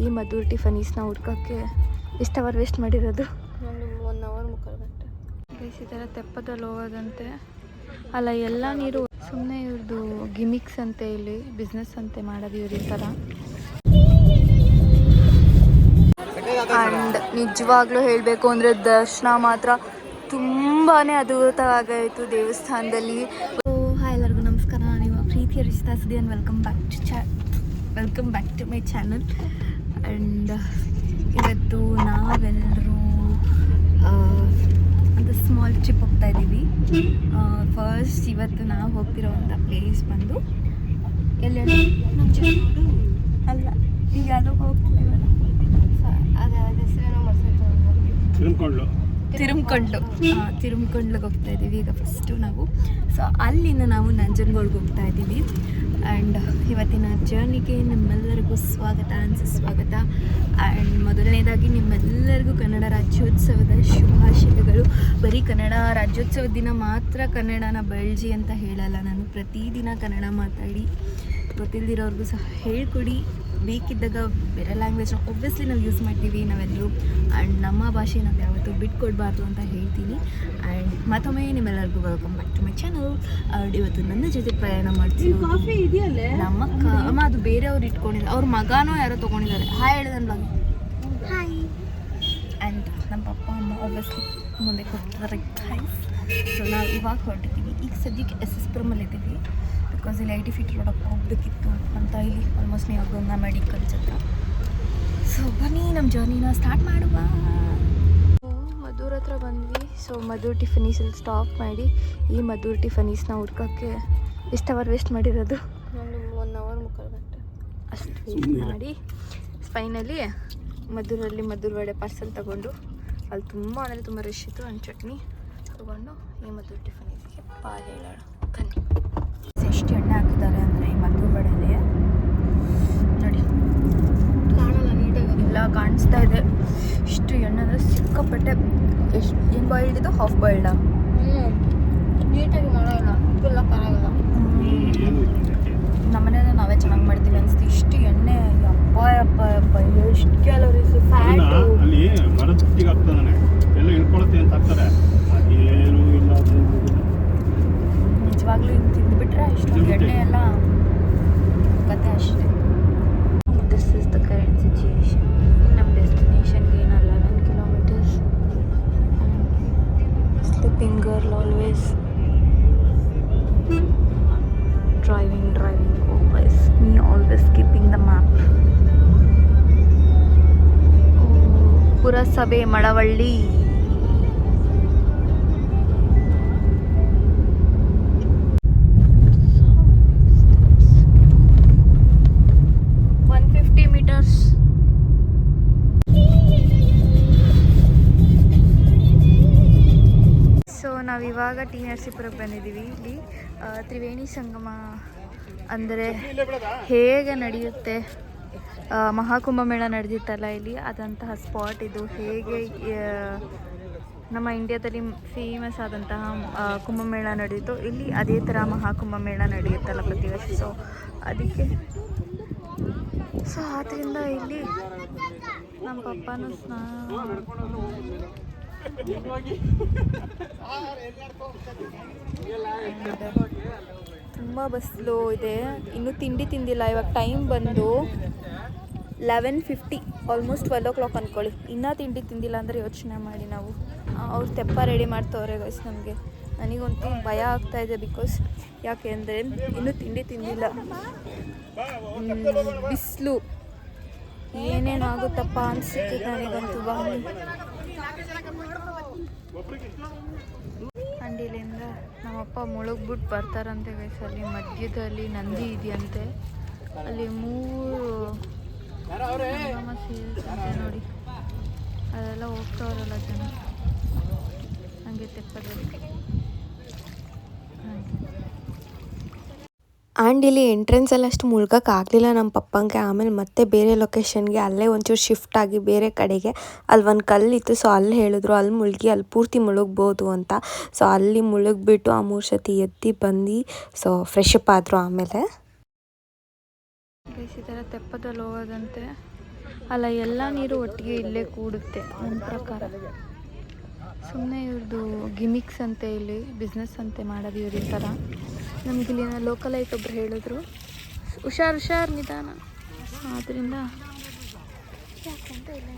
ಈ ಮಧುರ್ ಟಿಫನೀಸ್ನ ಹುಡ್ಕೋಕ್ಕೆ ಎಷ್ಟು ಅವರ್ ವೇಸ್ಟ್ ಮಾಡಿರೋದು. ನಾನು ಒನ್ ಅವರ್ ಮುಕ್ಕಾಲು ಗಂಟೆ. ಗೈಸ್ ಈ ಥರ ತೆಪ್ಪದಲ್ಲಿ ಹೋಗೋದಂತೆ. ಅಲ್ಲ ಎಲ್ಲ ನೀರು ಸುಮ್ಮನೆ ಇವ್ರದ್ದು ಗಿಮಿಕ್ಸ್ ಅಂತೆ ಇಲ್ಲಿ ಬಿಸ್ನೆಸ್ ಅಂತೆ ಮಾಡೋದು ಇವ್ರ ಈ ಥರ ಆ್ಯಂಡ್ ನಿಜವಾಗ್ಲೂ ಹೇಳಬೇಕು ಅಂದರೆ ದರ್ಶನ ಮಾತ್ರ ತುಂಬಾ ಅದ್ಭುತವಾಗಾಯಿತು ದೇವಸ್ಥಾನದಲ್ಲಿ. ಹಾಯ್ ಎಲ್ಲರಿಗೂ ನಮಸ್ಕಾರ. ನೀವು ಪ್ರೀತಿಯ Rishta and and welcome back to ಚಾ welcome back to my channel and ಇವತ್ತು ನಾವೆಲ್ಲರೂ ಒಂದು ಸ್ಮಾಲ್ ಟ್ರಿಪ್ ಹೋಗ್ತಾ ಇದ್ದೀವಿ. ಫಸ್ಟ್ ಇವತ್ತು ನಾವು ಹೋಗ್ತಿರೋವಂಥ ಪ್ಲೇಸ್ ಬಂದು ಎಲ್ಲೆಲ್ಲ ಅಲ್ಲ ಈಗ ಯಾವುದೋ ಹೋಗ್ತಿದ್ದೀವಲ್ಲ? ಅದೇ ಹೆಸರೇನೋ ಮರ್ಸೈತೆ ತಿಳ್ಕೊಂಡು ತಿರುಮ್ಕೊಂಡ್ಲು. ತಿರುಮ್ಕೊಂಡ್ಲಿಗೆ ಹೋಗ್ತಾ ಇದ್ದೀವಿ ಈಗ ಫಸ್ಟು ನಾವು. ಸೊ ಅಲ್ಲಿಂದ ನಾವು ನಂಜನಗೂಡ್ಗೆ ಹೋಗ್ತಾ ಇದ್ದೀವಿ. ಆ್ಯಂಡ್ ಇವತ್ತಿನ ಜರ್ನಿಗೆ ನಿಮ್ಮೆಲ್ಲರಿಗೂ ಸ್ವಾಗತ, ಅನ್ಸ ಸ್ವಾಗತ. ಆ್ಯಂಡ್ ಮೊದಲನೇದಾಗಿ ನಿಮ್ಮೆಲ್ಲರಿಗೂ ಕನ್ನಡ ರಾಜ್ಯೋತ್ಸವದ ಶುಭಾಶಯಗಳು. ಬರೀ ಕನ್ನಡ ರಾಜ್ಯೋತ್ಸವ ದಿನ ಮಾತ್ರ ಕನ್ನಡನ ಬೆಳ್ಜಿ ಅಂತ ಹೇಳಲ್ಲ. ನಾನು ಪ್ರತಿದಿನ ಕನ್ನಡ ಮಾತಾಡಿ ಗೊತ್ತಿಲ್ದಿರೋರ್ಗೂ ಸಹ ಹೇಳ್ಕೊಡಿ. ಬೇಕಿದ್ದಾಗ ಬೇರೆ ಲ್ಯಾಂಗ್ವೇಜ್ನ ಒಬ್ವಿಯಸ್ಲಿ ನಾವು ಯೂಸ್ ಮಾಡ್ತೀವಿ ನಾವೆಲ್ಲರೂ. ಆ್ಯಂಡ್ ನಮ್ಮ ಭಾಷೆ ನಾವು ಯಾವತ್ತೂ ಬಿಟ್ಕೊಡ್ಬಾರ್ದು ಅಂತ ಹೇಳ್ತೀನಿ. ಆ್ಯಂಡ್ ಮತ್ತೊಮ್ಮೆ ನಿಮ್ಮೆಲ್ಲರಿಗೂ welcome back to my channel and ಇವತ್ತು ನನ್ನ ಜೊತೆ ಪ್ರಯಾಣ ಮಾಡ್ತೀವಿ ಕಾಫಿ ಇದೆಯಲ್ಲೇ? ನಮ್ಮ ಕ ಅಮ್ಮ ಅದು ಬೇರೆಯವ್ರು ಇಟ್ಕೊಂಡಿದ್ದಾರೆ. ಅವ್ರ ಮಗನೂ ಯಾರೋ ತೊಗೊಂಡಿದ್ದಾರೆ. ಹಾಯ್ ಹೇಳಿದ ನನ್ನ ಬಗ್ಗೆ ಹಾಯ್ ಆ್ಯಂಡ್ ನಮ್ಮ ಪಪ್ಪ ಅಮ್ಮ ಒಬ್ವಿಯಸ್ಲಿ ಮುಂದೆ ಕೊಡ್ತಾರೆ ಥ್ಯಾಂಕ್ಸ್ ಸೊ ನಾವು ಇವಾಗ ಹೊರಟಿದ್ದೀವಿ. ಈಗ ಸದ್ಯಕ್ಕೆ ಎಸ್ ಎಸ್ ಪುರಮಲ್ಲಿ ಇದ್ದೀವಿ. ಬಿಕಾಸ್ ಇಲ್ಲಿ ಐ ಟಿ ಫಿಟ್ ರೋಡಕ್ಕೆ ಹೋಗ್ಬೇಕಿತ್ತು ಅಂತ ಇಲ್ಲಿ ಆಲ್ಮೋಸ್ಟ್ ನೀವು ಗಂಗಾ ಮೆಡಿಕಲ್ ಹತ್ರ. ಸೊ ಬನ್ನಿ ನಮ್ಮ ಜರ್ನಿನ ಸ್ಟಾರ್ಟ್ ಮಾಡುವ. ಮಧುರ್ ಹತ್ರ ಬಂದ್ವಿ. ಸೊ ಮಧುರ್ ಟಿಫನೀಸಲ್ಲಿ ಸ್ಟಾಪ್ ಮಾಡಿ ಈ ಮಧುರ್ ಟಿಫನೀಸ್ನ ಹುಡ್ಕೋಕ್ಕೆ ಎಷ್ಟು ಅವರ್ ವೇಸ್ಟ್ ಮಾಡಿರೋದು? ಒಂದು ಒನ್ ಅವರ್ ಮುಕ್ಕಾಲು ಗಂಟೆ. ಅಷ್ಟು ವೇಸ್ಟ್ ಮಾಡಿ ಫೈನಲಿ ಮಧುರಲ್ಲಿ ಮಧುರ್ ವಡೆ ಪಾರ್ಸಲ್ ತಗೊಂಡು ಅಲ್ಲಿ ತುಂಬ ಅಂದರೆ ತುಂಬ ರಶ್ ಇತ್ತು. ಒಂದು ಚಟ್ನಿ ತೊಗೊಂಡು ಈ ಮಧುರ್ ಟಿಫನೀಸ್ಗೆ ಪಾಲ್ ಹೇಳೋಣ. ಬನ್ನಿ. ಎಣ್ಣೆ ಹಾಕಿದ್ದಾರೆ ಅಂದರೆ ಈ ಮದ್ದು ವಡೆಯಲ್ಲಿ ನೋಡಿ. ಕಾಣಲ್ಲ ನೀಟಾಗಿ ಎಲ್ಲ ಕಾಣಿಸ್ತಾ ಇದೆ. ಇಷ್ಟು ಎಣ್ಣೆ ಅಂದರೆ ಸಿಕ್ಕಾಪಟ್ಟೆ ಎಷ್ಟು ಏನು ಬಾಯ್ಲ್ಡ್ ಇದು? ಹಾಫ್ ಬಾಯ್ಲ್ಡ ಹ್ಞೂ ನೀಟಾಗಿ ಮಾಡೋಲ್ಲ ಉಪ್ಪೆಲ್ಲ ಪರವಾಗಿಲ್ಲ. ಏನು ನಮ್ಮನೇಲಿ ನಾವೇ ಚೆನ್ನಾಗಿ ಮಾಡ್ತೀವಿ ಅನಿಸ್ತು. ಇಷ್ಟು ಎಣ್ಣೆ ಅಪ್ಪ ಅಪ್ಪ ಅಪ್ಪ ಎಷ್ಟು ಕ್ಯಾಲೋರೀಸ್ ಫ್ಯಾಟ್ ಅಲ್ಲಿ ಮರದ ಎಲ್ಲ ಇಳ್ಕೊಳತ್ತೆ ಅಂತ ಹಾಕ್ತಾರೆ ಅದೇನು ಇಲ್ಲ ಅದು ಇಲ್ಲ. ನಿಜವಾಗ್ಲೂ ಹಿಂಗೆ ತಿಂದುಬಿಟ್ರೆ ಇಷ್ಟೊಂದು ಎಣ್ಣೆ ಎಲ್ಲ ಕತೆ ಅಷ್ಟೇ. This is the current situation ನಮ್ಮ ಡೆಸ್ಟಿನೇಷನ್ಗೆ ಏನು eleven kilometres slipping girl always driving driving always me always keeping the map ಪುರಸಭೆ ಮಳವಳ್ಳಿ ಇವಾಗ ಟಿ ನರಸೀಪುರಕ್ಕೆ ಬಂದಿದ್ದೀವಿ. ಇಲ್ಲಿ ತ್ರಿವೇಣಿ ಸಂಗಮ ಅಂದರೆ ಹೇಗೆ ನಡೆಯುತ್ತೆ? ಮಹಾಕುಂಭ ಮೇಳ ನಡೆದಿತ್ತಲ್ಲ ಇಲ್ಲಿ? ಆದಂತಹ ಸ್ಪಾಟ್ ಇದು ಹೇಗೆ ನಮ್ಮ ಇಂಡಿಯಾದಲ್ಲಿ ಫೇಮಸ್ ಆದಂತಹ ಕುಂಭಮೇಳ ನಡೆಯಿತು ಇಲ್ಲಿ ಅದೇ ಥರ ಮಹಾಕುಂಭಮೇಳ ನಡೆಯುತ್ತಲ್ಲ ಪ್ರತಿ ವರ್ಷ. ಸೊ ಅದಕ್ಕೆ ಸೊ ಆದ್ದರಿಂದ ಇಲ್ಲಿ ನಮ್ಮ ಪಪ್ಪನೂ ಸ್ನಾನ ತುಂಬ ಬಸ್ಲು ಇದೆ. ಇನ್ನೂ ತಿಂಡಿ ತಿಂದಿಲ್ಲ, ಇವಾಗ ಟೈಮ್ ಬಂದು eleven fifty almost twelve o'clock ಅಂದ್ಕೊಳ್ಳಿ ಇನ್ನೂ ತಿಂಡಿ ತಿಂದಿಲ್ಲ ಅಂದರೆ ಯೋಚನೆ ಮಾಡಿ ನಾವು. ಅವ್ರು ತೆಪ್ಪ ರೆಡಿ ಮಾಡ್ತವ್ರೆ ಗೈಸ್ ನಮಗೆ. ನನಗಂತೂ ಭಯ ಆಗ್ತಾ ಇದೆ ಬಿಕಾಸ್ ಯಾಕೆ ಅಂದರೆ ಇನ್ನೂ ತಿಂಡಿ ತಿಂದಿಲ್ಲ. ಬಿಸಿಲು. ಏನೇನಾಗುತ್ತಪ್ಪ ಅನಿಸುತ್ತೆ ನನಗಂತೂ ಅಂಡಿಲಿಂದ ನಮ್ಮಪ್ಪ ಮುಳುಗ್ಬಿಟ್ಟು ಬರ್ತಾರಂತೆ ಗೈಸ್ ಅಲ್ಲಿ ಮಧ್ಯದಲ್ಲಿ ನಂದಿ ಇದೆಯಂತೆ. ಅಲ್ಲಿ ಮೂರು ಸೇರಿಸಂತೆ ನೋಡಿ. ಅದೆಲ್ಲ ಹೋಗ್ತಾವ್ರಲ್ಲ ಜನ. ಹಂಗೆ ತೆಪ್ಪದಲ್ಲಿ. ಆ್ಯಂಡ್ ಇಲ್ಲಿ ಎಂಟ್ರೆನ್ಸಲ್ಲಿ ಅಷ್ಟು ಮುಳುಗೋಕ್ಕಾಗಲಿಲ್ಲ ನಮ್ಮ ಪಪ್ಪಂಗೆ. ಆಮೇಲೆ ಮತ್ತೆ ಬೇರೆ ಲೊಕೇಶನ್ಗೆ ಅಲ್ಲೇ ಒಂಚೂರು ಶಿಫ್ಟ್ ಆಗಿ ಬೇರೆ ಕಡೆಗೆ ಅಲ್ಲಿ ಒಂದು ಕಲ್ಲಿತ್ತು ಸೊ ಅಲ್ಲಿ ಹೇಳಿದ್ರು, ಅಲ್ಲಿ ಮುಳುಗಿ, ಅಲ್ಲಿ ಪೂರ್ತಿ ಮುಳುಗ್ಬೋದು ಅಂತ. ಸೊ ಅಲ್ಲಿ ಮುಳುಗ್ಬಿಟ್ಟು ಆ ಮೂರು ಸತಿ ಎತ್ತಿ ಬಂದು ಸೊ ಫ್ರೆಶ್ ಅಪ್ ಆದರು ಆಮೇಲೆ. ಈ ಥರ ತೆಪ್ಪದಲ್ಲಿ ಹೋಗೋದಂತೆ. ಅಲ್ಲ, ಎಲ್ಲ ನೀರು ಒಟ್ಟಿಗೆ ಇಲ್ಲೇ ಕೂಡುತ್ತೆ ನನ್ನ ಪ್ರಕಾರ. ಸುಮ್ಮನೆ ಇವ್ರದ್ದು ಗಿಮಿಕ್ಸ್ ಅಂತೆ ಇಲ್ಲಿ ಬಿಸ್ನೆಸ್ ಅಂತೆ ಮಾಡೋದು ಇವ್ರ ಈ ಥರ ನಮ್ಗೆ ಇಲ್ಲಿನ ಲೋಕಲ್ ಐಟ್ ಒಬ್ರು ಹೇಳಿದ್ರು. ಹುಷಾರು ಹುಷಾರು ನಿಧಾನ. ಆದ್ದರಿಂದ ಯಾಕಂತ ಇಲ್ಲ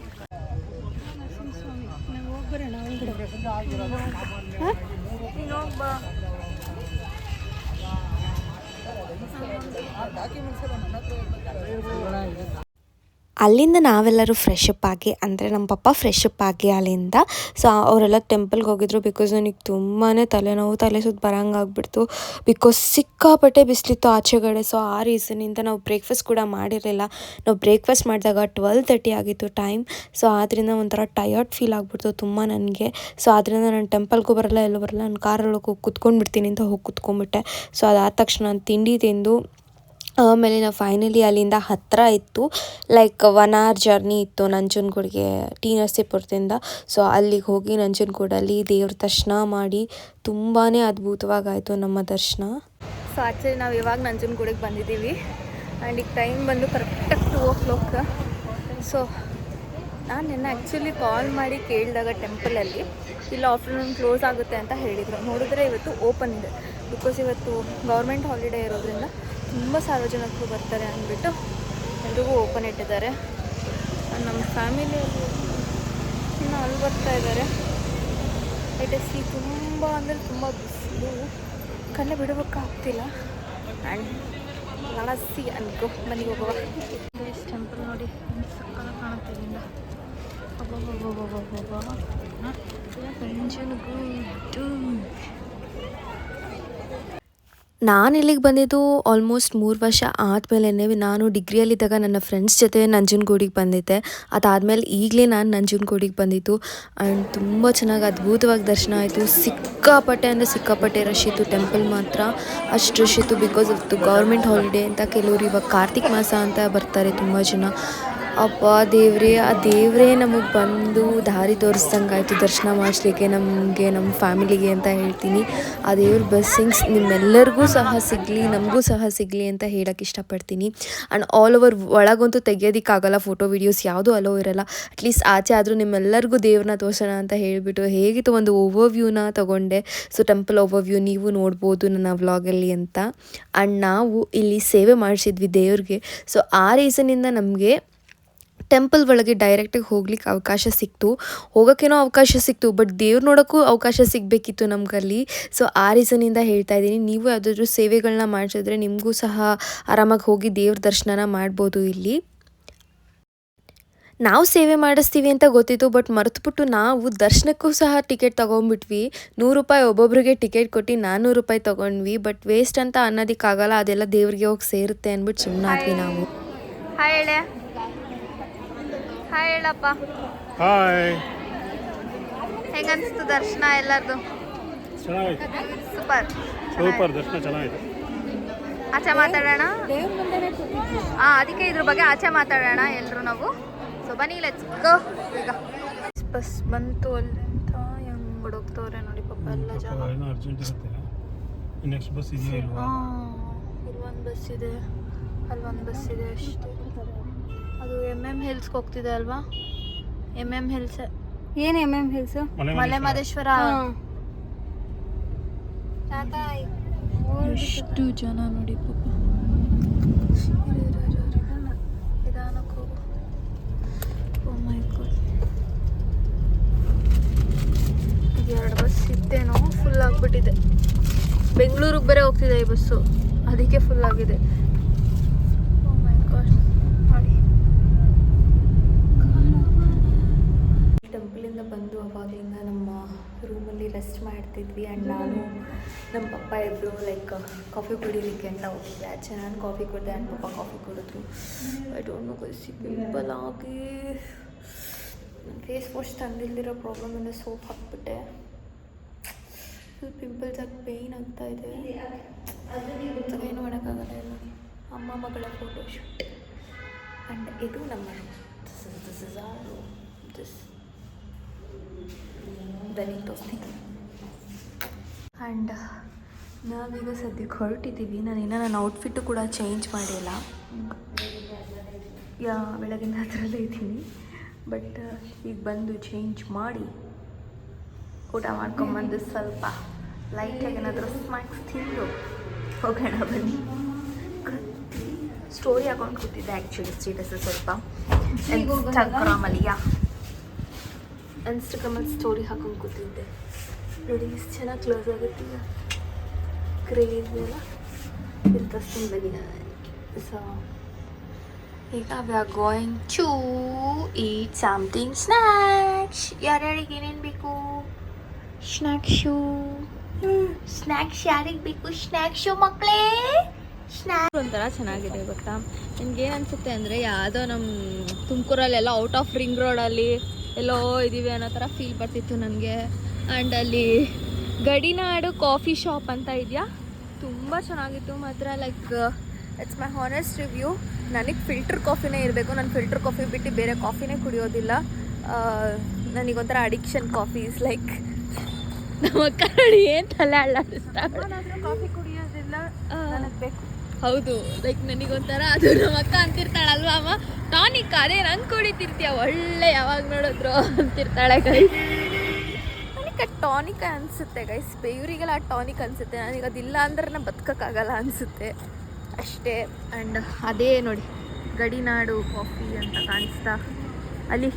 ನನ್ನ ಅಲ್ಲಿಂದ ನಾವೆಲ್ಲರೂ ಫ್ರೆಶ್ ಅಪ್ ಆಗಿ, ಅಂದರೆ ನಮ್ಮ ಪಪ್ಪ ಫ್ರೆಶ್ ಅಪ್ ಆಗಿ ಅಲ್ಲಿಂದ. ಸೊ ಅವರೆಲ್ಲ ಟೆಂಪಲ್ಗೆ ಹೋಗಿದ್ರು ಬಿಕಾಸ್ ನನಗೆ ತುಂಬಾ ತಲೆನೋವು, ತಲೆ ಸುತ್ತ ಬರೋಂಗಾಗ್ಬಿಡ್ತು ಬಿಕಾಸ್ ಸಿಕ್ಕಾಪಟ್ಟೆ ಬಿಸಿಲಿತ್ತು ಆಚೆಗಡೆ. ಸೊ ಆ ರೀಸನಿಂದ ನಾವು ಬ್ರೇಕ್ಫಾಸ್ಟ್ ಕೂಡ ಮಾಡಿರಲಿಲ್ಲ. ನಾವು ಬ್ರೇಕ್ಫಾಸ್ಟ್ ಮಾಡಿದಾಗ ಟ್ವೆಲ್ ತರ್ಟಿ ಆಗಿತ್ತು ಟೈಮ್ ಸೊ ಆದ್ದರಿಂದ ಒಂಥರ ಟಯರ್ಡ್ ಫೀಲ್ ಆಗಿಬಿಡ್ತು ತುಂಬ ನನಗೆ. ಸೊ ಆದ್ದರಿಂದ ನಾನು ಟೆಂಪಲ್ಗೂ ಬರಲ್ಲ, ಎಲ್ಲೂ ಬರಲ್ಲ, ನಾನು ಕಾರೊಳಗೆ ಹೋಗಿ ಕುತ್ಕೊಂಡ್ಬಿಡ್ತೀನಿ ಅಂತ ಹೋಗಿ ಕುತ್ಕೊಂಡ್ಬಿಟ್ಟೆ. ಸೊ ಅದಾದ ತಕ್ಷಣ ನಾನು ತಿಂಡಿ ತಿಂದು ಆಮೇಲೆ ನಾವು ಫೈನಲಿ ಅಲ್ಲಿಂದ ಹತ್ತಿರ ಇತ್ತು. ಲೈಕ್ ಒನ್ ಅವರ್ ಜರ್ನಿ ಇತ್ತು ನಂಜನಗೂಡಿಗೆ, ಟಿ ನರಸೀಪುರದಿಂದ. ಸೊ ಅಲ್ಲಿಗೆ ಹೋಗಿ ನಂಜನಗೂಡಲ್ಲಿ ದೇವ್ರ ದರ್ಶನ ಮಾಡಿ ತುಂಬಾ ಅದ್ಭುತವಾಗಾಯಿತು ನಮ್ಮ ದರ್ಶನ. ಸೊ ಆ್ಯಕ್ಚುಲಿ ನಾವು ಇವಾಗ ನಂಜನಗೂಡಿಗೆ ಬಂದಿದ್ದೀವಿ. ಆ್ಯಂಡ್ ಈಗ ಟೈಮ್ ಬಂದು ಕರೆಕ್ಟಾಗಿ ಟು ಓ ಕ್ಲಾಕ್ ಸೊ ನಾನು ನಿನ್ನೆ ಆ್ಯಕ್ಚುಲಿ ಕಾಲ್ ಮಾಡಿ ಕೇಳಿದಾಗ ಟೆಂಪಲಲ್ಲಿ ಇಲ್ಲ ಆಫ್ಟರ್ನೂನ್ ಕ್ಲೋಸ್ ಆಗುತ್ತೆ ಅಂತ ಹೇಳಿದರು. ನೋಡಿದ್ರೆ ಇವತ್ತು ಓಪನ್ ಇದೆ. ಬಿಕಾಸ್ ಇವತ್ತು ಗೌರ್ಮೆಂಟ್ ಹಾಲಿಡೇ ಇರೋದ್ರಿಂದ ತುಂಬ ಸಾರ್ವಜನಿಕರು ಬರ್ತಾರೆ ಅಂದ್ಬಿಟ್ಟು ಎಲ್ರಿಗೂ ಓಪನ್ ಇಟ್ಟಿದ್ದಾರೆ. ನಮ್ಮ ಫ್ಯಾಮಿಲಿ ಇನ್ನು ಅಲ್ಲಿ ಬರ್ತಾ ಇದ್ದಾರೆ ಐಟ್ ಸಿ ತುಂಬ ಅಂದರೆ ತುಂಬ ಬಿಸಿಲು. ಕಣ್ಣು ಬಿಡಬೇಕಾಗ್ತಿಲ್ಲ. ಆ್ಯಂಡ್ ಲಾಸಿ ಅನ್ಕೋ ಮನೆಗೆ ಹೋಗುವ. ಟೆಂಪಲ್ ನೋಡಿ ಸಕ್ಕಲ ಕಾಣುತ್ತೆ ಇಲ್ಲಿಂದ. ಅಬ್ಬಬ್ಬಬ್ಬಬ್ಬಬ್ಬಬ್ಬ. ನಂಜನಗೂಡು. ನಾನು ಇಲ್ಲಿಗೆ ಬಂದಿದ್ದು ಆಲ್ಮೋಸ್ಟ್ ಮೂರು ವರ್ಷ ಆದಮೇಲೆ ನಾನು ಡಿಗ್ರಿಯಲ್ಲಿದ್ದಾಗ ನನ್ನ ಫ್ರೆಂಡ್ಸ್ ಜೊತೆ ನಂಜನಗೂಡಿಗೆ ಬಂದಿದ್ದೆ. ಅದಾದಮೇಲೆ ಈಗಲೇ ನಾನು ನಂಜನಗೂಡಿಗೆ ಬಂದಿದ್ದು. ಆ್ಯಂಡ್ ತುಂಬ ಚೆನ್ನಾಗಿ ಅದ್ಭುತವಾಗಿ ದರ್ಶನ ಆಯಿತು. ಸಿಕ್ಕಾಪಟ್ಟೆ ಅಂದರೆ ಸಿಕ್ಕಾಪಟ್ಟೆ ರಶ್ ಇತ್ತು. ಟೆಂಪಲ್ ಮಾತ್ರ ಅಷ್ಟು ರಶ್ ಇತ್ತು ಬಿಕಾಸ್ ಆಫ್ ಗೌರ್ಮೆಂಟ್ ಹಾಲಿಡೇ ಅಂತ ಕೆಲವರು ಇವಾಗ ಕಾರ್ತಿಕ್ ಮಾಸ ಅಂತ ಬರ್ತಾರೆ ತುಂಬ ಜನ. ಅಪ್ಪ ದೇವ್ರೇ, ಆ ದೇವರೇ ನಮಗೆ ಬಂದು ದಾರಿ ತೋರಿಸ್ದಂಗಾಯ್ತು. ದರ್ಶನ ಮಾಡಿಸ್ಲಿಕ್ಕೆ ನಮಗೆ ನಮ್ಮ ಫ್ಯಾಮಿಲಿಗೆ ಅಂತ ಹೇಳ್ತೀನಿ. ಆ ದೇವ್ರ ಬ್ಲೆಸ್ಸಿಂಗ್ಸ್ ನಿಮ್ಮೆಲ್ಲರಿಗೂ ಸಹ ಸಿಗಲಿ, ನಮಗೂ ಸಹ ಸಿಗಲಿ ಅಂತ ಹೇಳಕ್ಕೆ ಇಷ್ಟಪಡ್ತೀನಿ. ಆ್ಯಂಡ್ ಆಲ್ ಓವರ್ ಒಳಗಂತೂ ತೆಗಿಯೋದಕ್ಕಾಗಲ್ಲ ಫೋಟೋ ವೀಡಿಯೋಸ್ ಯಾವುದೂ ಅಲೋ ಇರಲ್ಲ. ಅಟ್ಲೀಸ್ಟ್ ಆಚೆ ಆದರೂ ನಿಮ್ಮೆಲ್ಲರಿಗೂ ದೇವ್ರನ್ನ ತೋರ್ಸೋಣ ಅಂತ ಹೇಳಿಬಿಟ್ಟು ಹೇಗಿತ್ತು ಒಂದು ಓವರ್ ವ್ಯೂನ ತೊಗೊಂಡೆ. ಸೊ ಟೆಂಪಲ್ ಓವರ್ ವ್ಯೂ ನೀವು ನೋಡ್ಬೋದು ನನ್ನ ವ್ಲಾಗಲ್ಲಿ ಅಂತ. ಆ್ಯಂಡ್ ನಾವು ಇಲ್ಲಿ ಸೇವೆ ಮಾಡಿಸಿದ್ವಿ ದೇವ್ರಿಗೆ. ಸೊ ಆ ರೀಸನಿಂದ ನಮಗೆ ಟೆಂಪಲ್ ಒಳಗೆ ಡೈರೆಕ್ಟಾಗಿ ಹೋಗ್ಲಿಕ್ಕೆ ಅವಕಾಶ ಸಿಕ್ತು. ಹೋಗೋಕ್ಕೇನೋ ಅವಕಾಶ ಸಿಕ್ತು ಬಟ್ ದೇವ್ರು ನೋಡೋಕ್ಕೂ ಅವಕಾಶ ಸಿಗಬೇಕಿತ್ತು ನಮಗಲ್ಲಿ. ಸೊ ಆ ರೀಸನಿಂದ ಹೇಳ್ತಾ ಇದ್ದೀನಿ, ನೀವು ಯಾವುದಾದ್ರೂ ಸೇವೆಗಳನ್ನ ಮಾಡಿಸಿದ್ರೆ ನಿಮಗೂ ಸಹ ಆರಾಮಾಗಿ ಹೋಗಿ ದೇವ್ರ ದರ್ಶನನ ಮಾಡ್ಬೋದು ಇಲ್ಲಿ. ನಾವು ಸೇವೆ ಮಾಡಿಸ್ತೀವಿ ಅಂತ ಗೊತ್ತಿತ್ತು ಬಟ್ ಮರೆತುಬಿಟ್ಟು ನಾವು ದರ್ಶನಕ್ಕೂ ಸಹ ಟಿಕೆಟ್ ತೊಗೊಂಡ್ಬಿಟ್ವಿ ನೂರು ರೂಪಾಯಿ ಒಬ್ಬೊಬ್ರಿಗೆ ಟಿಕೆಟ್ ಕೊಟ್ಟು ನಾನ್ನೂರು ರೂಪಾಯಿ ತೊಗೊಂಡ್ವಿ ಬಟ್ ವೇಸ್ಟ್ ಅಂತ ಅನ್ನೋದಕ್ಕಾಗಲ್ಲ, ಅದೆಲ್ಲ ದೇವ್ರಿಗೆ ಹೋಗಿ ಸೇರುತ್ತೆ ಅಂದ್ಬಿಟ್ಟು ಸುಮ್ಮನಾದ್ವಿ ನಾವು. ಹಾಯ್ ಹೇಳೆ ಹಾಯ್ ಹೇಳಪ್ಪ. ಹಾಯ್ ಹೆಂಗನ್ಸ್ತು ದರ್ಶನ ಎಲ್ಲರದು? ಸೂಪರ್. ಸೂಪರ್ ದರ್ಶನ ಚೆನ್ನಾಗಿದೆ ಆಚೆ ಮಾತಾಡೋಣ? ಹಾಂ ಅದಕ್ಕೆ ಇದ್ರ ಬಗ್ಗೆ ಆಚೆ ಮಾತಾಡೋಣ ಎಲ್ಲರೂ ನಾವು. ಸೊ ಬನ್ನಿ ಲೆಟ್ಸ್ ಗೋ ಈಗ. ಬಸ್ ಬಂತು ಅಲ್ಲಿಂದ ಹೆಂಗ್ ಹುಡುಕ್ತವ್ರೆ ನೋಡಿ ಪಾಪ ಎಲ್ಲ ಜನ. ಏನೋ ಅರ್ಜೆಂಟ್ ಇರುತ್ತೆ. ನೆಕ್ಸ್ಟ್ ಬಸ್ ಇದೆಯಾ ಇಲ್ವಾ? ಒಂದು ಬಸ್ ಇದೆ. ಒಂದು ಬಸ್ ಇದೆ ಅಷ್ಟೇ. ಅದು ಎಂ ಎಂ ಹಿಲ್ಸ್ಗೆ ಹೋಗ್ತಿದೆ ಅಲ್ವಾ? ಎಂ ಎಂ ಹಿಲ್ಸ್ ಏನು M M hills Male Mahadeshwara. ಎಷ್ಟು ಜನ ನೋಡಿ ಪಾಪ. ನಿಧಾನಕ್ಕೆ ಹೋಗು. Oh my god. ಎರಡು ಬಸ್ ಇತ್ತೇನೋ ಫುಲ್ ಆಗಿಬಿಟ್ಟಿದೆ. ಬೆಂಗಳೂರಿಗೆ ಬೇರೆ ಹೋಗ್ತಿದೆ ಈ ಬಸ್ಸು ಅದಕ್ಕೆ ಫುಲ್ ಆಗಿದೆ ಓ ಮೈ ಗಾಡ್ ನೋಡಿ ಟೆಂಪಲಿಂದ ಬಂದು ಅವಾಗಲಿಂದ ನಮ್ಮ ರೂಮಲ್ಲಿ ರೆಸ್ಟ್ ಮಾಡ್ತಿದ್ವಿ ಆ್ಯಂಡ್ ನಾನು ನಮ್ಮ ಪಪ್ಪ ಇಬ್ಬರು ಲೈಕ್ ಕಾಫಿ ಕುಡಿಲಿಕ್ಕೆ ಅಂತ ಹೋಗಿದ್ದೆ. ಆಚೆ ನಾನು ಕಾಫಿ ಕುಡಿದೆ ಆ್ಯಂಡ್ ಪಪ್ಪ ಕಾಫಿ ಕುಡಿದ್ರು. ಐ ಡೋಂಟ್ ನೋ ಕಸಿ ಪಿಂಪಲ್ ಆಗಿ ಫೇಸ್ ವಾಶ್ ತಂದಿಲ್ದಿರೋ ಪ್ರಾಬ್ಲಮಿಂದ ಸೋಪ್ ಹಾಕ್ಬಿಟ್ಟೆ. ಫುಲ್ ಪಿಂಪಲ್ಸ್ ಆಗಿ ಪೇಯ್ನ್ ಆಗ್ತಾ ಇದೆ. ಏನು ಮಾಡೋಕ್ಕಾಗಲ್ಲ ಇಲ್ಲ ಅಮ್ಮ ಮಗಳ ಫೋಟೋ ಶೂಟ್ ಆ್ಯಂಡ್ ಇದು ನಮ್ಮ this is this is our this ದನಿ ತೋರಿಸ್ತೀನಿ ಆ್ಯಂಡ್ ನಾವೀಗ ಸದ್ಯಕ್ಕೆ ಹೊರಟಿದ್ದೀವಿ. ನಾನು ಇನ್ನೂ ನನ್ನ ಔಟ್ಫಿಟ್ಟು ಕೂಡ ಚೇಂಜ್ ಮಾಡಿಲ್ಲ. ಯಾ ಬೆಳಗಿನ ಅದರಲ್ಲೇ ಇದ್ದೀನಿ. ಬಟ್ ಈಗ ಬಂದು ಚೇಂಜ್ ಮಾಡಿ ಊಟ ಮಾಡ್ಕೊಂಬಂದು ಸ್ವಲ್ಪ ಲೈಟಾಗಿ ಏನಾದರೂ ಸ್ನ್ಯಾಕ್ಸ್ ತಿಂದು ಹೋಗೋಣ ಬನ್ನಿ. ಸ್ಟೋರಿ ಹಾಕೊಂಡು ಕೂತಿದ್ದೆ ಆ್ಯಕ್ಚುಲಿ ಸ್ಟೇಟಸ್ ಸ್ವಲ್ಪ. ಇನ್ಸ್ಟಾಗ್ರಾಮಲ್ಲಿ ಯಾ. ಇನ್ಸ್ಟಾಗ್ರಾಮಲ್ಲಿ ಸ್ಟೋರಿ ಹಾಕೊಂಡು ಕೂತಿದ್ದೆ. ನೋಡಿ ಎಷ್ಟು ಚೆನ್ನಾಗಿ ಕ್ಲೋಸ್ ಆಗುತ್ತೆ ಈಗ ಕ್ರೇಜ್ ಎಲ್ಲ ಇಂಟ್ರೆಸ್ಟಿಂಗ್ ಬಗ್ಗೆ ಸೊ ಈಗ we are going to eat something snacks ಯಾರ್ಯಾರಿಗೆ ಏನೇನು ಬೇಕು? ಸ್ನ್ಯಾಕ್ಸು ಸ್ನ್ಯಾಕ್ಸ್ ಯಾರಿಗೆ ಬೇಕು? ಸ್ನ್ಯಾಕ್ಸು ಮಕ್ಕಳೇ ಸ್ನ್ಯಾಕ್ಸ್ ಒಂಥರ ಚೆನ್ನಾಗಿದೆ ಗೊತ್ತಾ? ನನಗೆ ಅನ್ಸುತ್ತೆ ಅನಿಸುತ್ತೆ ಅಂದರೆ ಯಾವುದೋ ನಮ್ಮ ತುಮಕೂರಲ್ಲೆಲ್ಲ ಔಟ್ ಆಫ್ ರಿಂಗ್ ರೋಡಲ್ಲಿ ಎಲ್ಲೋ ಇದ್ದೀವಿ ಅನ್ನೋ ಥರ ಫೀಲ್ ಬರ್ತಿತ್ತು ನನಗೆ. ಆ್ಯಂಡ್ ಅಲ್ಲಿ ಗಡಿನಾಡು ಕಾಫಿ ಶಾಪ್ ಅಂತ ಇದೆಯಾ? ತುಂಬ ಚೆನ್ನಾಗಿತ್ತು. ಮಾತ್ರ like it's my honest review ನನಗೆ ಫಿಲ್ಟರ್ ಕಾಫಿನೇ ಇರಬೇಕು. ನಾನು ಫಿಲ್ಟರ್ ಕಾಫಿ ಬಿಟ್ಟು ಬೇರೆ ಕಾಫಿನೇ ಕುಡಿಯೋದಿಲ್ಲ. ನನಗೊಂಥರ ಅಡಿಕ್ಷನ್ ಕಾಫಿ ಇಸ್ ಲೈಕ್ ನಮ್ಮ ಕನ್ನಡ ಏನು ತಲೆ ಕಾಫಿ ಕುಡಿಯೋದಿಲ್ಲ ಬೇಕು. ಹೌದು. ಲೈಕ್ ನನಗೊಂಥರ ಅದು ನಮ್ಮ ಅಕ್ಕ ಅಂತಿರ್ತಾಳಲ್ವ? ಅಮ್ಮ ಟಾನಿಕ್ ಅದೇ ನಂಗೆ ಕುಡಿತಿರ್ತೀಯ ಒಳ್ಳೆ ಯಾವಾಗ ನೋಡಿದ್ರು ಅಂತಿರ್ತಾಳೆ ಗೈ ನನಗೆ ಟಾನಿಕ್ ಅನಿಸುತ್ತೆ ಗೈಸ್ ಇವರಿಗೆಲ್ಲ ಟಾನಿಕ್ ಅನಿಸುತ್ತೆ. ನನಗೆ ಅದಿಲ್ಲ ಅಂದ್ರೆ ನಾನು ಬದುಕೋಕ್ಕಾಗಲ್ಲ ಅನಿಸುತ್ತೆ. ಅಷ್ಟೇ. ಆ್ಯಂಡ್ ಅದೇ ನೋಡಿ, ಗಡಿನಾಡು ಕಾಫಿ ಅಂತ ಕಾಣಿಸ್ತಾ. ಅಲ್ಲಿ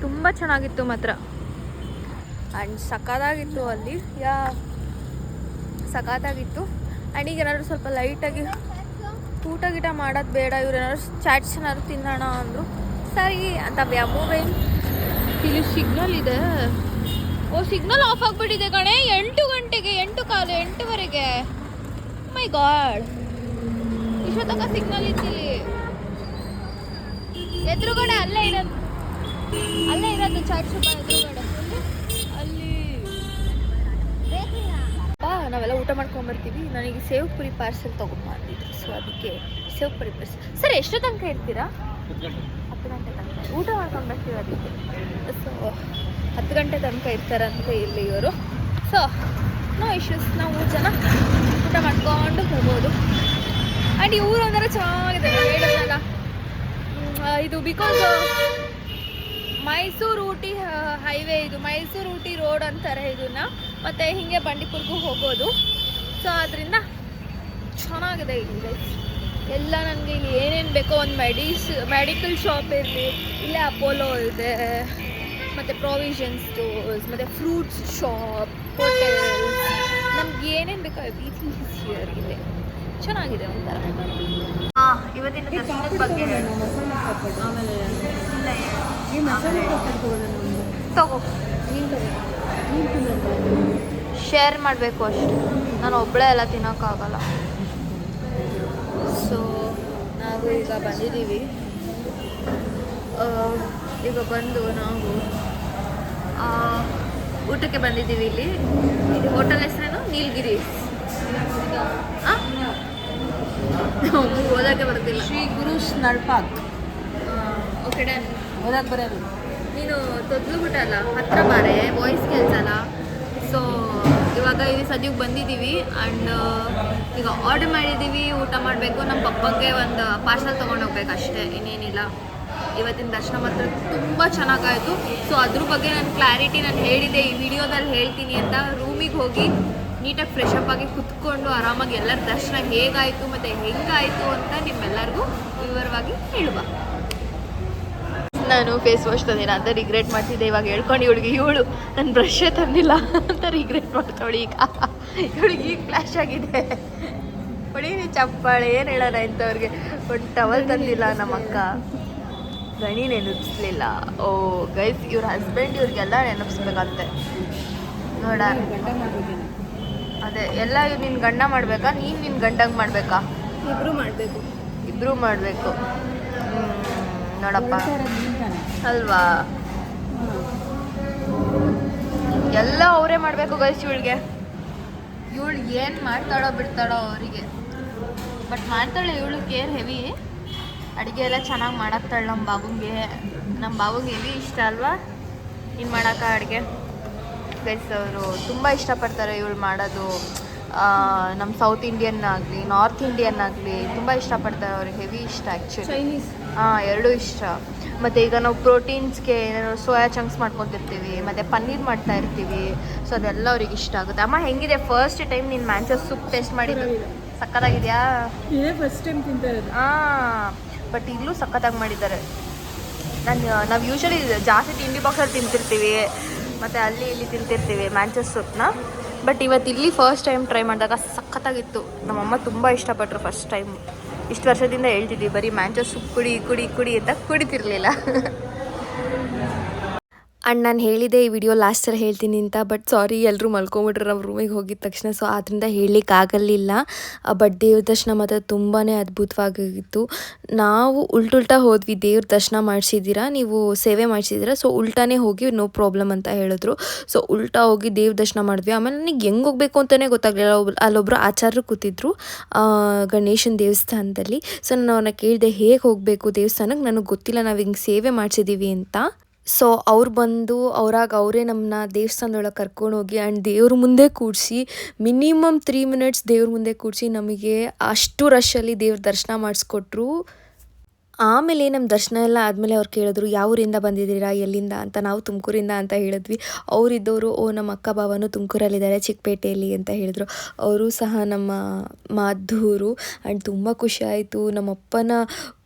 ತುಂಬ ಚೆನ್ನಾಗಿತ್ತು ಮಾತ್ರ. ಆ್ಯಂಡ್ ಸಖತ್ತಾಗಿತ್ತು ಅಲ್ಲಿ. ಯಾ, ಸಖತ್ತಾಗಿತ್ತು. ಆ್ಯಂಡ್ ಈಗ ಏನಾದರೂ ಸ್ವಲ್ಪ ಲೈಟಾಗಿ ಊಟ ಗೀಟ ಮಾಡೋದು ಬೇಡ, ಇವ್ರು ಏನಾದ್ರು ಚಾಟ್ಸ್ ಏನಾದ್ರು ತಿನ್ನೋಣ ಅಂದರು. ಸರಿ, ಅಂತ ವ್ಯಾಮೋವೇನ್. ಇಲ್ಲಿ ಸಿಗ್ನಲ್ ಇದೆ. ಓ ಸಿಗ್ನಲ್ ಆಫ್ ಆಗಿಬಿಟ್ಟಿದೆ ಕಣೆ. ಎಂಟು ಗಂಟೆಗೆ, ಎಂಟು ಕಾಲು, ಎಂಟುವರೆಗೆ. ಮೈ ಗಾಡ್ ಇಷ್ಟೊತ್ತಕ ಸಿಗ್ನಲ್ ಇದ್ದೀವಿ ಎದುರುಗಡೆ ಅಲ್ಲೇ ಇರೋದು ಅಲ್ಲೇ ಇರೋದು ಚಾಟ್ ಎದುರುಗಡೆ. ಅಲ್ಲಿ ನಾವೆಲ್ಲ ಊಟ ಮಾಡ್ಕೊಂಡ್ ಬರ್ತೀವಿ. ನನಗೆ ಸೇವ್ ಪುರಿ ಪಾರ್ಸೆಲ್ ತೊಗೊಂಬಂದಿದ್ರು ಸೊ ಅದಕ್ಕೆ ಸೇವ್ ಪುರಿ ಪಾರ್ಸೆಲ್ ಸರ್ ಎಷ್ಟು ತನಕ ಇರ್ತೀರಾ? ಹತ್ತು ಗಂಟೆ ತನಕ. ಊಟ ಮಾಡ್ಕೊಂಡು ಬರ್ತೀವಿ ಅದಕ್ಕೆ? ಸೊ ಹತ್ತು ಗಂಟೆ ತನಕ ಇರ್ತಾರಂತೆ ಇಲ್ಲಿ ಇವರು ಸೊ ನೋ ಇಶ್ಯೂಸ್ ನಾವು ಜನ ಊಟ ಮಾಡ್ಕೊಂಡು ಹೋಗ್ಬೋದು. ಆ್ಯಂಡ್ ಈ ಊರು ಒಂಥರ ಚೆನ್ನಾಗಿದೆ. ನಾನು ಹೇಳಿದ್ನಲ್ಲ ಇದು ಬಿಕಾಸ್ ಮೈಸೂರು ಊಟಿ ಹೈವೇ ಇದು. ಮೈಸೂರು ಊಟಿ ರೋಡ್ ಅಂತಾರೆ ಇದನ್ನ. ಮತ್ತು ಹೀಗೆ ಬಂಡೀಪುರ್ಗೂ ಹೋಗೋದು ಸೊ ಅದರಿಂದ ಚೆನ್ನಾಗಿದೆ ಇಲ್ಲಿ. ಎಲ್ಲ ನನಗೆ ಇಲ್ಲಿ ಏನೇನು ಬೇಕೋ ಒಂದು ಮೆಡಿಸ್ ಮೆಡಿಕಲ್ ಶಾಪ್ ಇರಲಿ, ಇಲ್ಲೇ ಅಪೋಲೋ ಇದೆ. ಮತ್ತು ಪ್ರಾವಿಷನ್ ಸ್ಟೋರ್ಸ್ ಮತ್ತು ಫ್ರೂಟ್ಸ್ ಶಾಪ್ ಹೋಟೆಲ್ಸ್ ನಮ್ಗೆ ಏನೇನು ಬೇಕೋ ಎವ್ರಿಥಿಂಗ್ ಇಸ್ ಹಿಯರ್ ಇದೆ. ಚೆನ್ನಾಗಿದೆ ಒಂಥರ. ಹಾಂ ಇವತ್ತಿನ ದರ್ಶನದ ಬಗ್ಗೆ ಹೇಳು. ಆಮೇಲೆ ಇಲ್ಲ, ಈ ಮಸಾಲೆ ತಗೋ. ಶೇರ್ ಮಾಡಬೇಕು ಅಷ್ಟೇ. ನಾನು ಒಬ್ಬಳೇ ಎಲ್ಲ ತಿನ್ನೋಕ್ಕಾಗಲ್ಲ. ಸೊ ನಾವು ಈಗ ಬಂದಿದ್ದೀವಿ. ಆ, ಈಗ ಬಂದು ನಾವು ಊಟಕ್ಕೆ ಬಂದಿದ್ದೀವಿ ಇಲ್ಲಿ. ಇದು ಹೋಟೆಲ್ ಹೆಸರೇನು? ನೀಲಗಿರಿ. ಓದಕ್ಕೆ ಬರ್ತಿಲ್ಲ ಶ್ರೀ ಗುರು ನಡ್ಪಾಕ್ ಓಕೆ ಡನ್ ಓದಕ್ಕೆ ಬರೋದು. ನೀನು ತೊದ್ಲು ಬಿಟ್ಟಲ್ಲ ಹತ್ರ ಬಾರೆ ವಾಯ್ಸ್ ಕೇಳ್ಸಲ್ಲ ಸೊ ಇವಾಗ ಇಲ್ಲಿ ಸದ್ಯಕ್ಕೆ ಬಂದಿದ್ದೀವಿ ಆ್ಯಂಡ್ ಈಗ ಆರ್ಡರ್ ಮಾಡಿದ್ದೀವಿ ಊಟ ಮಾಡಬೇಕು. ನಮ್ಮ ಪಪ್ಪಂಗೆ ಒಂದು ಪಾರ್ಸಲ್ ತೊಗೊಂಡೋಗ್ಬೇಕು ಅಷ್ಟೇ ಇನ್ನೇನಿಲ್ಲ. ಇವತ್ತಿನ ದರ್ಶನ ಮಾತ್ರ ತುಂಬ ಚೆನ್ನಾಗಾಯಿತು. ಸೊ ಅದ್ರ ಬಗ್ಗೆ ನಾನು ಕ್ಲಾರಿಟಿ ನಾನು ಹೇಳಿದೆ ಈ ವಿಡಿಯೋದಲ್ಲಿ ಹೇಳ್ತೀನಿ ಅಂತ ರೂಮಿಗೆ ಹೋಗಿ ನೀಟಾಗಿ ಫ್ರೆಶ್ ಅಪ್ ಆಗಿ ಕುತ್ಕೊಂಡು ಆರಾಮಾಗಿ ಎಲ್ಲರ ದರ್ಶನ ಹೇಗಾಯಿತು ಮತ್ತು ಹೆಂಗಾಯಿತು ಅಂತ ನಿಮ್ಮೆಲ್ಲರಿಗೂ ವಿವರವಾಗಿ ಹೇಳುವ. ನಾನು ಫೇಸ್ ವಾಶ್ ತಂದಿಲ್ಲ ಅಂತ ರಿಗ್ರೆಟ್ ಮಾಡ್ತಿದ್ದೆ. ಇವಾಗ ಹೇಳ್ಕೊಂಡು ಇವಳಿಗೆ, ಇವಳು ನನ್ನ ಬ್ರಷೇ ತಂದಿಲ್ಲ ಅಂತ ರಿಗ್ರೆಟ್ ಮಾಡ್ತಾವಳಿ ಈಗ. ಇವಳಿಗೆ ಈಗ ಕ್ಲಾಶ್ ಆಗಿದೆ. ಹೊಡಿ ಚಪ್ಪಾಳೆ. ಏನು ಹೇಳೋಣ ಇಂಥವ್ರಿಗೆ. ಒಂದು ಟವಲ್ ತಂದಿಲ್ಲ ನಮ್ಮ ಅಕ್ಕ ಗಣಿ ನೆನಪಿಸ್ಲಿಲ್ಲ. ಓ ಗೈಸ್ ಇವ್ರ ಹಸ್ಬೆಂಡ್ ಇವ್ರಿಗೆಲ್ಲ ನೆನಪಿಸ್ಬೇಕಂತೆ ನೋಡ. ಅದೇ ಎಲ್ಲ ನಿನ್ನ ಗಂಡ ಮಾಡಬೇಕಾ? ನೀನು ನಿನ್ನ ಗಂಡಂಗೆ ಮಾಡಬೇಕಾ? ಇಬ್ರು ಮಾಡಬೇಕು. ಇಬ್ರು ಮಾಡಬೇಕು. ನೋಡಪ್ಪ. ಅಲ್ವಾ? ಎಲ್ಲ ಅವರೇ ಮಾಡಬೇಕು ಗೈಸ್ ಇವಳಿಗೆ. ಇವಳು ಏನು ಮಾಡ್ತಾಳೋ ಬಿಡ್ತಾಳೋ ಅವರಿಗೆ. ಬಟ್ ಮಾಡ್ತಾಳೆ ಇವಳು ಕೇರ್ ಹೆವಿ. ಅಡುಗೆ ಎಲ್ಲ ಚೆನ್ನಾಗಿ ಮಾಡಾಕ್ತಾಳೆ ನಮ್ಮ ಬಾಬುಗೆ. ನಮ್ಮ ಬಾಬುಗೆ ಹೆವಿ ಇಷ್ಟ ಅಲ್ವಾ? ಇನ್ನು ಮಾಡೋಕ್ಕ ಅಡುಗೆ. ಗೈಸ್ ಅವರು ತುಂಬ ಇಷ್ಟಪಡ್ತಾರೆ ಇವಳು ಮಾಡೋದು. ನಮ್ಮ ಸೌತ್ ಇಂಡಿಯನ್ ಆಗಲಿ ನಾರ್ತ್ ಇಂಡಿಯನ್ ಆಗಲಿ ತುಂಬ ಇಷ್ಟಪಡ್ತಾರೆ ಅವ್ರಿಗೆ ಹೆವಿ ಇಷ್ಟ ಆ್ಯಕ್ಚುಲಿ ಚೈನೀಸ್ ಹಾಂ ಎರಡೂ ಇಷ್ಟ. ಮತ್ತು ಈಗ ನಾವು ಪ್ರೋಟೀನ್ಸ್ಗೆ ಸೋಯಾ ಚಂಕ್ಸ್ ಮಾಡ್ಕೊತಿರ್ತೀವಿ ಮತ್ತು ಪನ್ನೀರ್ ಮಾಡ್ತಾ ಇರ್ತೀವಿ. ಸೊ ಅದೆಲ್ಲ ಅವ್ರಿಗೆ ಇಷ್ಟ ಆಗುತ್ತೆ. ಅಮ್ಮ ಹೆಂಗಿದೆ? ಫಸ್ಟ್ ಟೈಮ್ ನೀನು ಮ್ಯಾಂಚೋ ಸೂಪ್ ಟೇಸ್ಟ್ ಮಾಡಿದ್ದು. ಸಕ್ಕತ್ತಾಗಿದೆಯಾ? ಇದೇ ಫಸ್ಟ್ ಟೈಮ್ ತಿಂತಾ ಹಾಂ ಬಟ್ ಈಗಲೂ ಸಖತ್ತಾಗಿ ಮಾಡಿದ್ದಾರೆ. ನಾನು, ನಾವು ಯೂಶ್ವಲಿ ಜಾಸ್ತಿ ತಿಂಡಿ ಬಾಕ್ಸಲ್ಲಿ ತಿಂತಿರ್ತೀವಿ. ಮತ್ತು ಅಲ್ಲಿ ಇಲ್ಲಿ ತಿಂತಿರ್ತೀವಿ ಮ್ಯಾಂಚಸ್ ಸೂಪ್ನ. ಬಟ್ ಇವತ್ತು ಇಲ್ಲಿ ಫಸ್ಟ್ ಟೈಮ್ ಟ್ರೈ ಮಾಡಿದಾಗ ಸಖತ್ತಾಗಿತ್ತು. ನಮ್ಮಮ್ಮ ತುಂಬ ಇಷ್ಟಪಟ್ಟರು ಫಸ್ಟ್ ಟೈಮ್ ಇಷ್ಟು ವರ್ಷದಿಂದ ಹೇಳ್ತಿದ್ವಿ, ಬರೀ ಮ್ಯಾಂಚಸ್ ಸೂಪ್ ಕುಡಿ ಕುಡಿ ಕುಡಿ ಅಂತ ಕುಡಿತಿರ್ಲಿಲ್ಲ. ಆ್ಯಂಡ್ ನಾನು ಹೇಳಿದೆ ಈ ವಿಡಿಯೋ ಲಾಸ್ಟಲ್ಲಿ ಹೇಳ್ತೀನಿ ಅಂತ ಬಟ್ ಸಾರಿ ಎಲ್ಲರೂ ಮಲ್ಕೊಂಬಿಟ್ರು ನಮ್ಮ ರೂಮಿಗೆ ಹೋಗಿದ ತಕ್ಷಣ. ಸೊ ಆದ್ದರಿಂದ ಹೇಳಲಿಕ್ಕೆ ಆಗಲಿಲ್ಲ ಬಟ್ ದೇವ್ರ ದರ್ಶನ ಮಾತ್ರ ತುಂಬಾ ಅದ್ಭುತವಾಗಿತ್ತು. ನಾವು ಉಲ್ಟುಲ್ಟಾ ಹೋದ್ವಿ, ದೇವ್ರ ದರ್ಶನ ಮಾಡಿಸಿದ್ದೀರಾ, ನೀವು ಸೇವೆ ಮಾಡಿಸಿದ್ದೀರಾ ಸೊ ಉಲ್ಟಾನೇ ಹೋಗಿ ನೋ ಪ್ರಾಬ್ಲಮ್ ಅಂತ ಹೇಳಿದ್ರು. ಸೊ ಉಲ್ಟಾ ಹೋಗಿ ದೇವ್ರ ದರ್ಶನ ಮಾಡಿದ್ವಿ. ಆಮೇಲೆ ನನಗೆ ಹೆಂಗೆ ಹೋಗಬೇಕು ಅಂತಲೇ ಗೊತ್ತಾಗಲಿಲ್ಲ. ಅಲ್ಲೊಬ್ಬರು ಆಚಾರ್ಯರು ಕೂತಿದ್ರು ಗಣೇಶನ ದೇವಸ್ಥಾನದಲ್ಲಿ. ಸೊ ನಾನು ಅವ್ರನ್ನ ಕೇಳಿದೆ, ಹೇಗೆ ಹೋಗಬೇಕು ದೇವಸ್ಥಾನಕ್ಕೆ ನನಗೆ ಗೊತ್ತಿಲ್ಲ, ನಾವು ಹಿಂಗೆ ಸೇವೆ ಮಾಡಿಸಿದ್ದೀವಿ ಅಂತ. ಸೊ ಅವ್ರು ಬಂದು ಅವ್ರಾಗ ಅವರೇ ನಮ್ಮನ್ನ ದೇವಸ್ಥಾನದೊಳಗೆ ಕರ್ಕೊಂಡು ಹೋಗಿ ಆ್ಯಂಡ್ ದೇವ್ರ ಮುಂದೆ ಕೂಡಿಸಿ ಮಿನಿಮಮ್ ತ್ರೀ ಮಿನಿಟ್ಸ್ ದೇವ್ರ ಮುಂದೆ ಕೂಡಿಸಿ ನಮಗೆ ಅಷ್ಟು ರಶ್ಶಲ್ಲಿ ದೇವ್ರ ದರ್ಶನ ಮಾಡಿಸ್ಕೊಟ್ರು. ಆಮೇಲೆ ನಮ್ಮ ದರ್ಶನ ಎಲ್ಲ ಆದಮೇಲೆ ಅವ್ರು ಕೇಳಿದ್ರು ಯಾವ ಊರಿಂದ ಬಂದಿದ್ದೀರಾ? ಎಲ್ಲಿಂದ? ಅಂತ ನಾವು ತುಮಕೂರಿಂದ ಅಂತ ಹೇಳಿದ್ವಿ. ಅವರಿದ್ದವರು, ಓ, ನಮ್ಮ ಅಕ್ಕ ಬಾವನು ತುಮಕೂರಲ್ಲಿದ್ದಾರೆ, ಚಿಕ್ಕಪೇಟೆಯಲ್ಲಿ ಅಂತ ಹೇಳಿದರು. ಅವರು ಸಹ ನಮ್ಮ ಮಾಧೂರು ಆ್ಯಂಡ್ ತುಂಬ ಖುಷಿ ಆಯಿತು. ನಮ್ಮಪ್ಪನ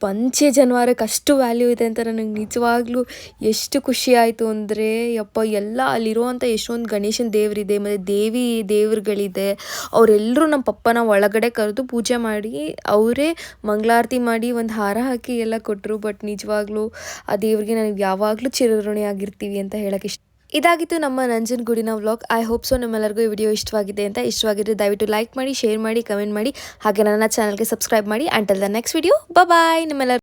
ಪಂಚೆ ಜನವಾರಕ್ಕೆ ಅಷ್ಟು ವ್ಯಾಲ್ಯೂ ಇದೆ ಅಂತ ನನಗೆ ನಿಜವಾಗ್ಲೂ ಎಷ್ಟು ಖುಷಿ ಆಯಿತು ಅಂದರೆ, ಯಪ್ಪ, ಎಲ್ಲ ಅಲ್ಲಿರುವಂಥ ಎಷ್ಟೊಂದು ಗಣೇಶನ ದೇವರಿದೆ, ಮತ್ತು ದೇವಿ ದೇವ್ರುಗಳಿದೆ. ಅವರೆಲ್ಲರೂ ನಮ್ಮ ಪಪ್ಪನ ಒಳಗಡೆ ಕರೆದು ಪೂಜೆ ಮಾಡಿ, ಅವರೇ ಮಂಗಳಾರತಿ ಮಾಡಿ ಒಂದು ಹಾರ ಹಾಕಿ ಎಲ್ಲ ಕೊಟ್ಟರು ಬಟ್ ನಿಜವಾಗ್ಲೂ ಆ ದೇವ್ರಿಗೆ ನನಗೆ ಯಾವಾಗಲೂ ಚಿರಋಣಿ ಆಗಿರ್ತೀವಿ ಅಂತ ಹೇಳಕ್ಕೆ ಇಷ್ಟ. ಇದಾಗಿತ್ತು ನಮ್ಮ ನಂಜನಗೂಡಿನ ವ್ಲಾಗ್. ಐ ಹೋಪ್ ಸೊ ನಿಮ್ಮೆಲ್ಲರಿಗೂ ಈ ವಿಡಿಯೋ ಇಷ್ಟವಾಗಿದೆ ಅಂತ. ಇಷ್ಟವಾಗಿದ್ರೆ ದಯವಿಟ್ಟು ಲೈಕ್ ಮಾಡಿ ಶೇರ್ ಮಾಡಿ ಕಮೆಂಟ್ ಮಾಡಿ. ಹಾಗೆ ನನ್ನ ಚಾನಲ್ಗೆ ಸಬ್ಸ್ಕ್ರೈಬ್ ಮಾಡಿ. Until the next video bye ನಿಮ್ಮೆಲ್ಲರಿಗೂ